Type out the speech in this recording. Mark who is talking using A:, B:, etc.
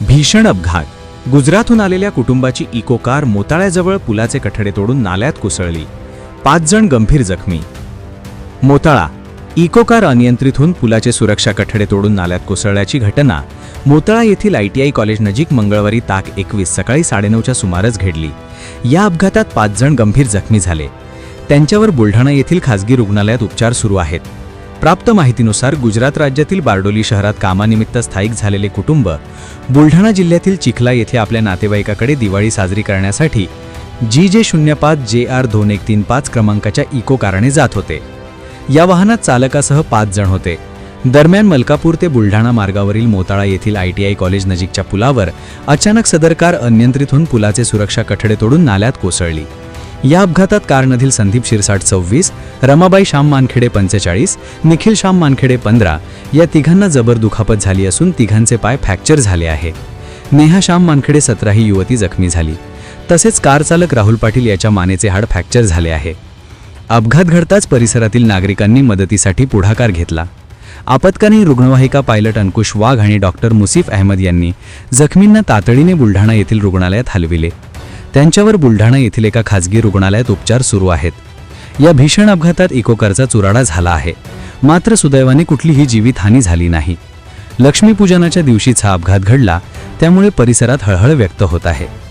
A: भीषण अपघात. गुजरातहून आलेल्या कुटुंबाची इको कार मोताळ्याजवळ पुलाचे कठडे तोडून नाल्यात कोसळली. पाच जण गंभीर जखमी. मोताळा इको कार अनियंत्रित होऊन पुलाचे सुरक्षा कठडे तोडून नाल्यात कोसळल्याची घटना मोताळा येथील आय टी आय कॉलेज नजीक मंगळवारी ताक एकवीस सकाळी साडेनऊच्या सुमारास घडली. या अपघातात पाच जण गंभीर जखमी झाले. त्यांच्यावर बुलढाणा येथील खासगी रुग्णालयात उपचार सुरू आहेत. प्राप्त माहितीनुसार गुजरात राज्यातील बारडोली शहरात कामानिमित्त स्थायिक झालेले कुटुंब बुलढाणा जिल्ह्यातील चिखला येथे आपल्या नातेवाईकाकडे दिवाळी साजरी करण्यासाठी जी जे शून्य पाच जे आर दोन एक तीन पाच क्रमांकाच्या इको कारणे जात होते. या वाहनात चालकासह पाच जण होते. दरम्यान मलकापूर ते बुलढाणा मार्गावरील मोताळा येथील आय टी आय कॉलेज नजीकच्या पुलावर अचानक सदर कार अनियंत्रित होऊन पुलाचे सुरक्षा कठडे तोडून नाल्यात कोसळली. या अपघातात कारमधील संदीप शिरसाट सव्वीस रमाबाई श्याम मानखेडे पंचेचाळीस निखिल श्याम मानखेडे पंधरा या तिघांना जबर दुखापत झाली असून तिघांचे पाय फ्रॅक्चर झाले आहे. नेहा श्याम मानखेडे सतरा ही युवती जखमी झाली. तसेच कारचालक राहुल पाटील याच्या मानेचे हाड फ्रॅक्चर झाले आहे. अपघात घडताच परिसरातील नागरिकांनी मदतीसाठी पुढाकार घेतला. आपत्कालीन रुग्णवाहिका पायलट अंकुश वाघ आणि डॉक्टर मुसीफ अहमद यांनी जखमींना तातडीने बुलढाणा येथील रुग्णालयात हलविले. त्यांच्यावर बुलढाणा येथील एका खासगी रुग्णालयात उपचार सुरू आहेत. या भीषण अपघातात इकोकारचा चुराडा झाला आहे. मात्र सुदैवाने कुठलीही जीवितहानी झाली नाही. लक्ष्मीपूजनाच्या दिवशीच हा अपघात घडला त्यामुळे परिसरात हळहळ व्यक्त होत आहे.